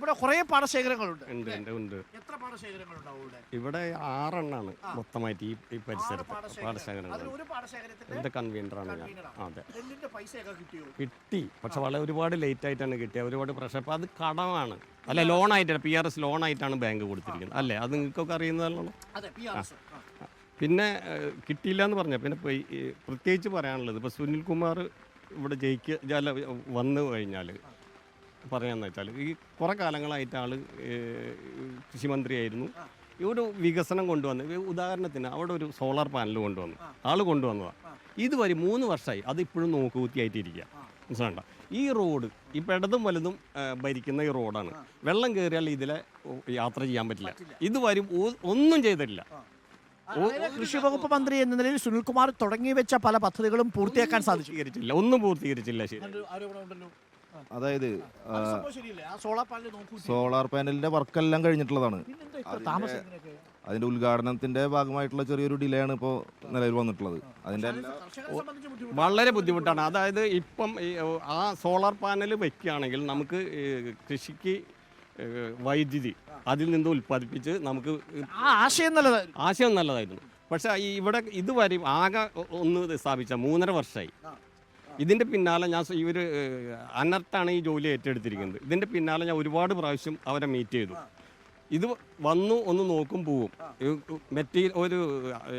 ഇവിടെ കുറേ പാടശേഖരങ്ങളുണ്ട്. ഉണ്ട് ഉണ്ട് ഉണ്ട്. എത്ര പാടശേഖരങ്ങളുണ്ടാവും ഇവിടെ? ഇവിടെ ആറെണ്ണാണ് മൊത്തമായിട്ട് ഈ ഈ പരിസരത്ത് പാടശേഖരം. പാടശേഖരങ്ങൾ അതിൽ ഒരു പാടശേഖരത്തിന്റെ എന്റെ കൺവീനറാണ് ഞാൻ. അതെ. നെല്ലിന്റെ പൈസയൊക്കെ കിട്ടിയോ? കിട്ടി. പക്ഷെ വളരെ ഒരുപാട് ലേറ്റ് ആയിട്ടാണ് കിട്ടിയത്. ഒരുപാട് പ്രശ്നം അപ്പൊ അത് കടമാണ്. അല്ല ലോൺ ആയിട്ടാണ്. പി ആർ എസ് ലോൺ ആയിട്ടാണ് ബാങ്ക് കൊടുത്തിരിക്കുന്നത്. അല്ലേ? അത് നിങ്ങൾക്കൊക്കെ അറിയുന്നതല്ലോ അതെ പി ആർ എസ് പിന്നെ ഏഹ്, കിട്ടിയില്ല എന്ന് പറഞ്ഞാൽ പിന്നെ ഇപ്പൊ ഈ- ഈ പ്രത്യേകിച്ച് പറയാനുള്ളത് ഇപ്പോൾ സുനിൽ കുമാർ ഇവിടെ ജയിക്കുക അല്ല വന്നു കഴിഞ്ഞാൽ പറയാന്ന് വെച്ചാൽ ഈ കുറേ കാലങ്ങളായിട്ട് ആൾ കൃഷിമന്ത്രിയായിരുന്നു. ഈ ഒരു വികസനം കൊണ്ടുവന്ന് ഉദാഹരണത്തിന് അവിടെ ഒരു സോളാർ പാനൽ കൊണ്ടുവന്നു. ആൾ കൊണ്ടുവന്നതാണ് ഇതുവരെ മൂന്ന് വർഷമായി അത് ഇപ്പോഴും നോക്കുകൂത്തിയായിട്ടിരിക്കുക മനസ്സിലാണ്ട ഈ റോഡ് ഈ ഇടതും വലുതും ഭരിക്കുന്ന ഈ റോഡാണ്. വെള്ളം കയറിയാൽ ഇതിലെ യാത്ര ചെയ്യാൻ പറ്റില്ല. ഇതുവരെ ഒന്നും ചെയ്തിട്ടില്ല. കൃഷി വകുപ്പ് മന്ത്രി എന്ന നിലയിൽ സുനിൽകുമാർ തുടങ്ങി വെച്ച പല പദ്ധതികളും പൂർത്തിയാക്കാൻ സാധിച്ചു. ഒന്നും പൂർത്തീകരിച്ചില്ല ശരി. അതായത് സോളാർ പാനലിന്റെ വർക്ക് എല്ലാം പാനലിന്റെ വർക്കെല്ലാം കഴിഞ്ഞിട്ടുള്ളതാണ്? അതിന്റെ ഉദ്ഘാടനത്തിന്റെ ഭാഗമായിട്ടുള്ള ചെറിയൊരു ഡിലേ ആണ് ഇപ്പോ നിലവിൽ വന്നിട്ടുള്ളത്. അതിന്റെ വളരെ ബുദ്ധിമുട്ടാണ്. അതായത് ഇപ്പം ആ സോളാർ പാനൽ വെക്കുകയാണെങ്കിൽ നമുക്ക് കൃഷിക്ക് വൈദ്യുതി അതിൽ നിന്ന് ഉൽപ്പാദിപ്പിച്ച് നമുക്ക് ആ ആശയം നല്ലതായിരുന്നു ആശയം നല്ലതായിരുന്നു. പക്ഷേ ഇവിടെ ഇതുവരെ ആകെ ഒന്ന് സ്ഥാപിച്ച മൂന്നര വർഷമായി ഇതിന്റെ പിന്നാലെ ഞാൻ ഇവർ അനർത്താണ് ഈ ജോലി ഏറ്റെടുത്തിരിക്കുന്നത്. ഇതിന്റെ പിന്നാലെ ഞാൻ ഒരുപാട് പ്രാവശ്യം അവരെ മീറ്റ് ചെയ്തു. ഇത് വന്നു ഒന്ന് നോക്കും പോവും. മെറ്റീരിയൽ ഒരു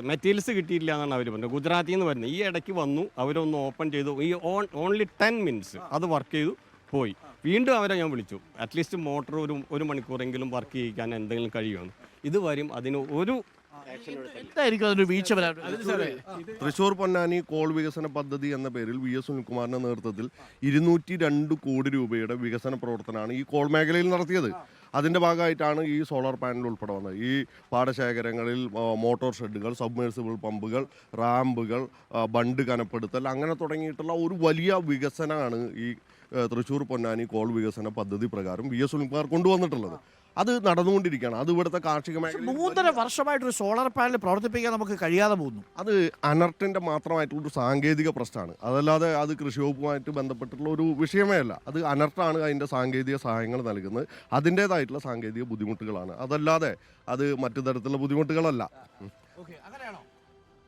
മെറ്റീരിയൽസ് കിട്ടിയില്ല എന്നാണ് അവർ പറഞ്ഞത്. ഗുജറാത്തിൽ നിന്ന് വരുന്നത്. ഈ ഇടയ്ക്ക് വന്നു അവരൊന്ന് ഓപ്പൺ ചെയ്തു. ഈ ഓൺ ഓൺലി ടെൻ മിനിറ്റ്സ് അത് വർക്ക് ചെയ്തു പോയി. വീണ്ടും അവരെ ഞാൻ വിളിച്ചു. അറ്റ്ലീസ്റ്റ് മോട്ടർ ഒരു ഒരു മണിക്കൂറെങ്കിലും വർക്ക് ചെയ്യിക്കാൻ എന്തെങ്കിലും കഴിയുമെന്ന്. ഇതുവരെയും അതിന് ഒരു എന്തായിരിക്കും അതിന് വീഴ്ച വരാൻ? തൃശൂർ പൊന്നാനി കോൾ വികസന പദ്ധതി എന്ന പേരിൽ വി എസ് സുനിൽകുമാറിന്റെ നേതൃത്വത്തിൽ ഇരുന്നൂറ്റി രണ്ട് കോടി രൂപയുടെ വികസന പ്രവർത്തനമാണ് ഈ കോൾ മേഖലയിൽ നടത്തിയത്. അതിന്റെ ഭാഗമായിട്ടാണ് ഈ സോളാർ പാനൽ ഉൾപ്പെടെ വന്നത്. ഈ പാടശേഖരങ്ങളിൽ മോട്ടോർ ഷെഡുകൾ സബ്മേഴ്സിബിൾ പമ്പുകൾ റാമ്പുകൾ ബണ്ട് കനപ്പെടുത്തൽ അങ്ങനെ തുടങ്ങിയിട്ടുള്ള ഒരു വലിയ വികസനമാണ് ഈ തൃശ്ശൂർ തൃശൂർ പൊന്നാനി കോൾ വികസന പദ്ധതി പ്രകാരം വി എസ് സുനിൽകുമാർ കൊണ്ടുവന്നിട്ടുള്ളത്. അത് നടന്നുകൊണ്ടിരിക്കുകയാണ്. അത് ഇവിടുത്തെ കാർഷിക മേഖല മൂന്നര വർഷമായിട്ടൊരു സോളാർ പാനൽ പ്രവർത്തിപ്പിക്കാൻ നമുക്ക് കഴിയാതെ പോകുന്നു. അത് അനർട്ടിന്റെ മാത്രമായിട്ടുള്ള ഒരു സാങ്കേതിക പ്രശ്നമാണ്. അതല്ലാതെ അത് കൃഷി വകുപ്പുമായിട്ട് ബന്ധപ്പെട്ടിട്ടുള്ള ഒരു വിഷയമേ അല്ല. അത് അനർട്ടാണ് അതിന്റെ സാങ്കേതിക സഹായങ്ങൾ നൽകുന്നത്. അതിന്റേതായിട്ടുള്ള സാങ്കേതിക ബുദ്ധിമുട്ടുകളാണ്. അതല്ലാതെ അത് മറ്റു തരത്തിലുള്ള ബുദ്ധിമുട്ടുകളല്ല.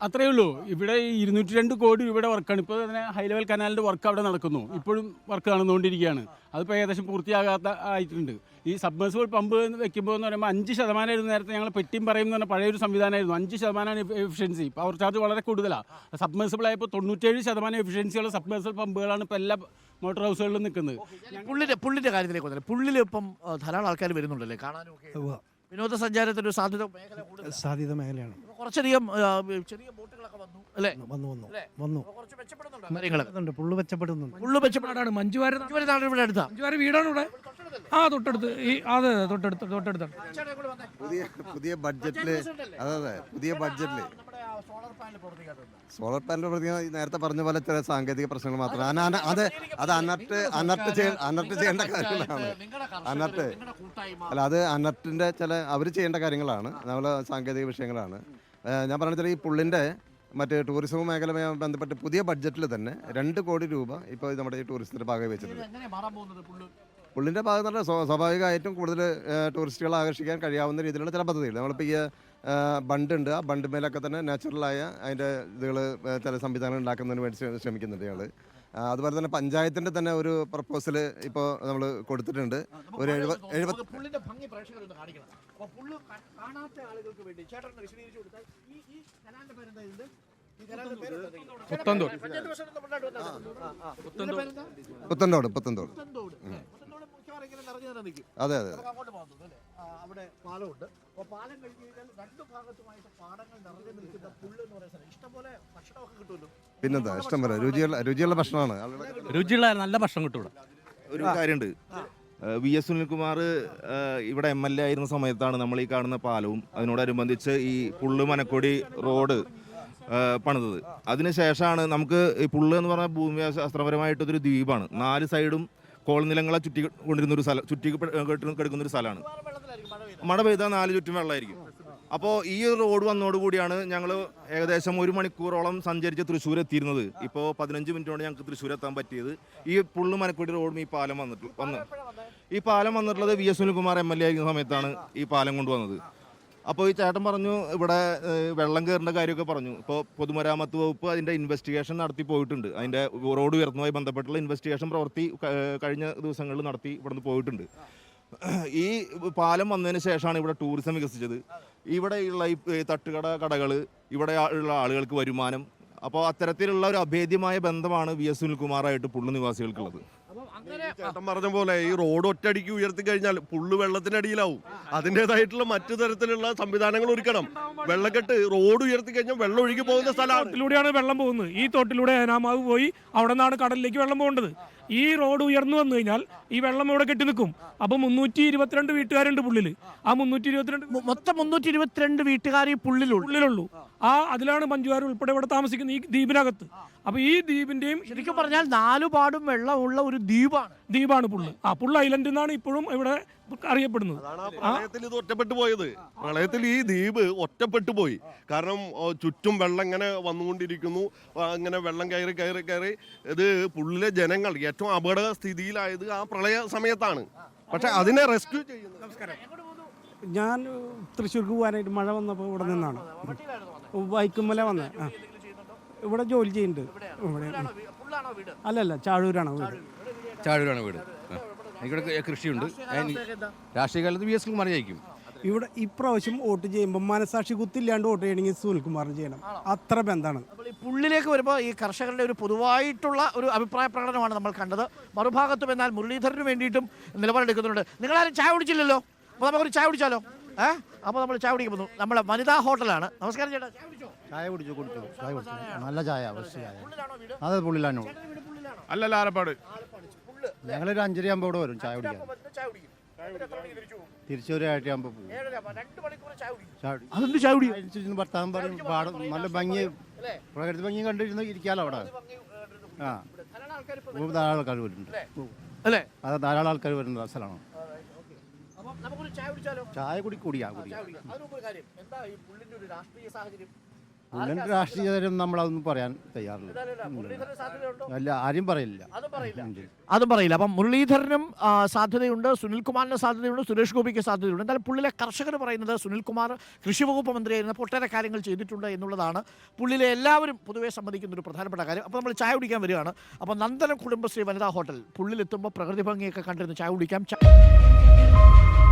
അത്രയേ ഉള്ളൂ. ഇവിടെ ഈ ഇരുന്നൂറ്റി രണ്ട് കോടി രൂപയുടെ വർക്കാണ് ഇപ്പോൾ തന്നെ ഹൈ ലെവൽ കനാലിന്റെ വർക്ക് അവിടെ നടക്കുന്നു. ഇപ്പോഴും വർക്ക് നടന്നുകൊണ്ടിരിക്കുകയാണ്. അതിപ്പോൾ ഏകദേശം പൂർത്തിയാകാത്ത ആയിട്ടുണ്ട്. ഈ സബ്മേഴ്സിബിൾ പമ്പ് വെക്കുമ്പോൾ എന്ന് പറയുമ്പോൾ അഞ്ച് ശതമാനമായിരുന്നു നേരത്തെ ഞങ്ങൾ പെട്ടിയും പറയും എന്ന് പറഞ്ഞ പഴയൊരു സംവിധാനമായിരുന്നു. അഞ്ച് ശതമാനമാണ് എഫിഷ്യൻസി പവർ ചാർജ് വളരെ കൂടുതലാണ് സബ്മേഴ്സിബിൾ ആയപ്പോൾ തൊണ്ണൂറ്റേഴ് ശതമാനം എഫിഷ്യൻസിയുള്ള സബ്മേഴ്സിബിൾ പമ്പുകളാണ് ഇപ്പോൾ എല്ലാ മോട്ടോർ ഹൗസുകളിലും നിൽക്കുന്നത്. പുള്ളിന്റെ പുള്ളിന്റെ കാര്യത്തിലേക്ക് വന്നില്ല. പുള്ളിൽ ഇപ്പം ധാരാളം ആൾക്കാർ വരുന്നുണ്ടല്ലേ? കാണാനും വിനോദസഞ്ചാരത്തിന്റെ ഒരു സാധ്യത സാധ്യത മേഖലയാണ്. കുറച്ചധികം ചെറിയ ബോട്ടുകളൊക്കെ വന്നു. അല്ലേ? വന്നു വന്നു? വന്നു കുറച്ച് മെച്ചപ്പെടുന്നുണ്ട്? കാര്യങ്ങൾ അതുണ്ട് പുള്ളു മെച്ചപ്പെടുന്നുണ്ട്. പുള്ളു മെച്ചപ്പെടാണ് മഞ്ജുവാര മഞ്ജുവാര നാട് ഇവിടെ അടുത്താ. മഞ്ജുവാര വീടാണ് ഇവിടെ? ആ തൊട്ടടുത്ത്. ഈ അതെ അതെ തൊട്ടടുത്ത് തൊട്ടടുത്താണ്. പുതിയ പുതിയ ബഡ്ജറ്റിൽ അതെ അതെ പുതിയ ബഡ്ജറ്റിൽ. സോളാർ പാനൽ പ്രവർത്തിക്കാത്തത് സോളർ പാനൽ പ്രതി നേരത്തെ പറഞ്ഞ പോലെ ചില സാങ്കേതിക പ്രശ്നങ്ങൾ മാത്രമാണ് അത് അത് അനർട്ട് അനർട്ട് ചെയ്യ അനർട്ട് ചെയ്യേണ്ട കാര്യങ്ങളാണ്. അനർട്ട്. അല്ല അത് അനർട്ടിന്റെ ചില അവർ ചെയ്യേണ്ട കാര്യങ്ങളാണ്. നമ്മളെ സാങ്കേതിക വിഷയങ്ങളാണ്. ഞാൻ പറഞ്ഞ ഈ പുള്ളിന്റെ മറ്റേ ടൂറിസം മേഖലയുമായി ബന്ധപ്പെട്ട് പുതിയ ബഡ്ജറ്റിൽ തന്നെ രണ്ട് കോടി രൂപ ഇപ്പോൾ നമ്മുടെ ഈ ടൂറിസത്തിന്റെ ഭാഗമായി വെച്ചിട്ടുണ്ട്. പുള്ളിന്റെ ഭാഗത്ത് സ്വാഭാവികമായിട്ടും കൂടുതൽ ടൂറിസ്റ്റുകളെ ആകർഷിക്കാൻ കഴിയാവുന്ന രീതിയിലുള്ള ചില പദ്ധതികൾ. നമ്മളിപ്പോൾ ഈ ബണ്ടുണ്ട്. ആ ബണ്ട് മേലൊക്കെ തന്നെ നാച്ചുറലായ അതിന്റെ ഇതുകൾ ചില സംവിധാനങ്ങൾ ഉണ്ടാക്കുന്നതിന് വേണ്ടി ശ്രമി- ശ്രമിക്കുന്നുണ്ട് ഞങ്ങൾ അതുപോലെ തന്നെ പഞ്ചായത്തിന്റെ തന്നെ ഒരു പ്രപ്പോസൽ ഇപ്പോൾ നമ്മൾ കൊടുത്തിട്ടുണ്ട്. ഒരു എഴുപത് എഴുപത് പുത്തൻതോട് ഭംഗി പ്രേക്ഷകരൊന്ന് അതെ അതെ അങ്ങോട്ട് അല്ലേ? അവിടെ പാലമുണ്ട്. അപ്പൊ പാലം കഴിഞ്ഞ് കഴിഞ്ഞാൽ രണ്ട് ഭാഗത്തുമായിട്ട് പാടങ്ങൾ നിറഞ്ഞു നിൽക്കുന്ന പുല്ല് എന്ന് പറയുന്ന സ്ഥലം. ഇഷ്ടംപോലെ ഭക്ഷണമൊക്കെ കിട്ടുമല്ലോ. പിന്നെന്താ? ഇഷ്ടം പോലെ. രുചിയുള്ള രുചിയുള്ള ഭക്ഷണമാണ്. രുചിയുള്ള നല്ല ഭക്ഷണം കിട്ടും ഒരു കാര്യമുണ്ട്. വി എസ് സുനിൽകുമാർ ഇവിടെ എം എൽ എ ആയിരുന്ന സമയത്താണ് നമ്മൾ ഈ കാണുന്ന പാലവും അതിനോടനുബന്ധിച്ച് ഈ പുള്ളു മനക്കൊടി റോഡ് പണിതത്. അതിനുശേഷമാണ് നമുക്ക് ഈ പുള്ള് എന്ന് പറഞ്ഞ ഭൂമിശാസ്ത്രപരമായിട്ടൊരു ദ്വീപാണ്. നാല് സൈഡും കോൾനിലങ്ങളെ ചുറ്റി കൊണ്ടിരുന്ന ഒരു സ്ഥലം ചുറ്റി കിടക്കുന്ന ഒരു സ്ഥലമാണ്. മഴ പെയ്താൽ നാല് ചുറ്റും വെള്ളമായിരിക്കും. അപ്പോൾ ഈ ഒരു റോഡ് വന്നതോടുകൂടിയാണ് ഞങ്ങൾ ഏകദേശം ഒരു മണിക്കൂറോളം സഞ്ചരിച്ച് തൃശ്ശൂർ എത്തിയിരുന്നത്. ഇപ്പോൾ പതിനഞ്ച് മിനിറ്റ് കൊണ്ട് ഞങ്ങൾക്ക് തൃശ്ശൂർ എത്താൻ പറ്റിയത്. ഈ പുള്ളു മനക്കൂടി റോഡും ഈ പാലം വന്നിട്ട് വന്ന്. ഈ പാലം വന്നിട്ടുള്ളത് V S Sunilkumar M L A ആയിരിക്കുന്ന സമയത്താണ് ഈ പാലം കൊണ്ടുവന്നത്. അപ്പോൾ ഈ ചേട്ടൻ പറഞ്ഞു ഇവിടെ വെള്ളം കയറേണ്ട കാര്യമൊക്കെ പറഞ്ഞു. ഇപ്പോൾ പൊതുമരാമത്ത് വകുപ്പ് അതിന്റെ ഇൻവെസ്റ്റിഗേഷൻ നടത്തി പോയിട്ടുണ്ട്. അതിന്റെ റോഡ് ഉയർന്നതുമായി ബന്ധപ്പെട്ടുള്ള ഇൻവെസ്റ്റിഗേഷൻ പ്രവൃത്തി കഴിഞ്ഞ ദിവസങ്ങളിൽ നടത്തി ഇവിടുന്ന് പോയിട്ടുണ്ട്. ഈ പാലം വന്നതിന് ശേഷമാണ് ഇവിടെ ടൂറിസം വികസിച്ചത്. ഇവിടെയുള്ള ഈ തട്ടുകട കടകൾ ഇവിടെ ഉള്ള ആളുകൾക്ക് വരുമാനം. അപ്പോൾ അത്തരത്തിലുള്ള ഒരു അഭേദ്യമായ ബന്ധമാണ് വി എസ് സുനിൽകുമാറായിട്ട് പുള്ളു നിവാസികൾക്കുള്ളത്. ചേട്ടൻ പറഞ്ഞ പോലെ ഈ റോഡ് ഒറ്റയടിക്ക് ഉയർത്തി കഴിഞ്ഞാൽ പുള്ളു വെള്ളത്തിനടിയിലാവും. അതിന്റെതായിട്ടുള്ള മറ്റു തരത്തിലുള്ള സംവിധാനങ്ങൾ ഒരുക്കണം. വെള്ളക്കെട്ട് റോഡ് ഉയർത്തി കഴിഞ്ഞാൽ വെള്ളം ഒഴുകി പോകുന്ന സ്ഥലത്തിലൂടെയാണ് വെള്ളം പോകുന്നത്. ഈ തോട്ടിലൂടെ ഏനാമാവ് പോയി അവിടെ നിന്നാണ് കടലിലേക്ക് വെള്ളം പോകേണ്ടത്. ഈ റോഡ് ഉയർന്നു വന്നു കഴിഞ്ഞാൽ ഈ വെള്ളം ഇവിടെ കെട്ടി നിൽക്കും. അപ്പോൾ മുന്നൂറ്റി ഇരുപത്തിരണ്ട് വീട്ടുകാരുണ്ട് പുള്ളിൽ ആ മുന്നൂറ്റി ഇരുപത്തിരണ്ട് മൊത്തം മുന്നൂറ്റി ഇരുപത്തിരണ്ട് വീട്ടുകാർ ഈ പുള്ളിലുള്ളൂ. ആ അതിലാണ് മഞ്ജുവാർ ഉൾപ്പെടെ ഇവിടെ താമസിക്കുന്ന ഈ ദ്വീപിനകത്ത്. അപ്പോൾ ഈ ദ്വീപിന്റെയും ശരിക്കും പറഞ്ഞാൽ നാലുപാടും വെള്ളമുള്ള ഒരു ദ്വീപാണ്. ദ്വീപാണ് പുള്ള്. ആ പുള്ള ഐലൻഡ് എന്നാണ് ഇപ്പോഴും ഇവിടെ അറിയപ്പെടുന്നത്. അതാണ് ആ പ്രളയത്തിൽ ഇത് ഒറ്റപ്പെട്ടു പോയത്. പ്രളയത്തിൽ ഈ ദ്വീപ് ഒറ്റപ്പെട്ടു പോയി. കാരണം ഓ, ചുറ്റും വെള്ളം ഇങ്ങനെ വന്നുകൊണ്ടിരിക്കുന്നു. അങ്ങനെ ഇങ്ങനെ വെള്ളം കയറി കയറി കയറി. ഇത് പുള്ളിലെ ജനങ്ങൾ ഏറ്റവും അപകട സ്ഥിതിയിലായത് ആ പ്രളയ സമയത്താണ്. പക്ഷെ അതിനെ റെസ്ക്യൂ ചെയ്യുന്നത്. ഞാൻ തൃശ്ശൂർക്ക് പോകാനായിട്ട് മഴ വന്നപ്പോൾ ഇവിടെ നിന്നാണ്. വൈക്കുമല വന്നത് ആ. ഇവിടെ ജോലി ചെയ്യുന്നുണ്ട്. ഇവിടെ. അല്ലല്ല ചാഴൂരാണ് വീട്? ചാഴൂരാണ് വീട്. എനിക്കിവിടെ കൃഷിയുണ്ട്. രാഷ്ട്രീയ കാലത്ത് വി എസ് കുമാർ ജയിക്കും. ഇവിടെ ഇപ്രാവശ്യം വോട്ട് ചെയ്യുമ്പോൾ മനസാക്ഷി കുത്തില്ലാണ്ട് വോട്ട് ചെയ്യണമെങ്കിൽ സുനിൽകുമാറിന് ചെയ്യണം. അത്ര ബന്ധമാണ്. അപ്പോൾ ഈ പുള്ളിലേക്ക് വരുമ്പോൾ ഈ കർഷകരുടെ ഒരു പൊതുവായിട്ടുള്ള ഒരു അഭിപ്രായ പ്രകടനമാണ് നമ്മൾ കണ്ടത്. മറുഭാഗത്തും എന്നാൽ മുരളീധരന് വേണ്ടിയിട്ടും നിലപാടെടുക്കുന്നുണ്ട് നിങ്ങളാരും ചായ കുടിച്ചില്ലല്ലോ? അപ്പോൾ നമുക്കൊരു ചായ കുടിച്ചാലോ? ഏ? അപ്പോൾ നമ്മൾ ചായ കുടിക്കാൻ പോകുന്നു. നമ്മളെ വനിതാ ഹോട്ടലാണ്. നമസ്കാരം ചേട്ടാ. ചായ കുടിച്ചോ? ചായ കുടിച്ചു ചായ കുടിച്ചു. നല്ല ചായ ഫ്രഷ് പുള്ളിലാണോ വീട്? അതെ പുള്ളിലാണ്? ചേട്ടന്റെ വീട് പുള്ളിലാണോ അല്ലല്ല ആലപ്പാട്. ആലപ്പാട് ഒരു ഞങ്ങളൊരു അഞ്ചര ആകുമ്പോൾ ഇവിടെ വരും ചായ കുടിക്കാൻ. ചായ കുടിക്കും. പോകും. ചായ കുടിക്കും. ഭർത്താവും പറയും പാടം നല്ല ഭംഗി പ്രകൃതി ഭംഗി കണ്ടിരുന്ന് ഇരിക്കാലോ അവിടെ? ആ. ധാരാളം ആൾക്കാർ വരുന്നുണ്ട്. അല്ലേ? അത് ധാരാളം ആൾക്കാർ വരുന്ന സ്ഥലമാണ്. ചായ കുടി കുടിക്കാം. കുടിക്കാം കാര്യം. എന്താ ഈ പുള്ളിന്റെ ഒരു രാഷ്ട്രീയ സാഹചര്യം? പുള്ളിന്റെ രാഷ്ട്രീയ തരം നമ്മളതൊന്നും പറയാൻ തയ്യാറില്ല. അല്ല ആരും പറയില്ല. അതും പറയില്ല. അപ്പം മുരളീധരനും സാധ്യതയുണ്ട് സുനിൽകുമാറിന് സാധ്യതയുണ്ട് സുരേഷ് ഗോപിക്ക് സാധ്യതയുണ്ട്. എന്നാലും പുള്ളിലെ കർഷകർ പറയുന്നത് സുനിൽകുമാർ കൃഷി വകുപ്പ് മന്ത്രിയായിരുന്ന ഒട്ടേറെ കാര്യങ്ങൾ ചെയ്തിട്ടുണ്ട് എന്നുള്ളതാണ് പുള്ളിലെ എല്ലാവരും പൊതുവെ സംബന്ധിക്കുന്ന ഒരു പ്രധാനപ്പെട്ട കാര്യം. അപ്പോൾ നമ്മൾ ചായ കുടിക്കാൻ വരികയാണ്. അപ്പോൾ നന്ദന കുടുംബശ്രീ വനിതാ ഹോട്ടൽ പുള്ളിലെത്തുമ്പോൾ പ്രകൃതി ഭംഗിയൊക്കെ കണ്ടിരുന്ന് ചായ കുടിക്കാം. ചായ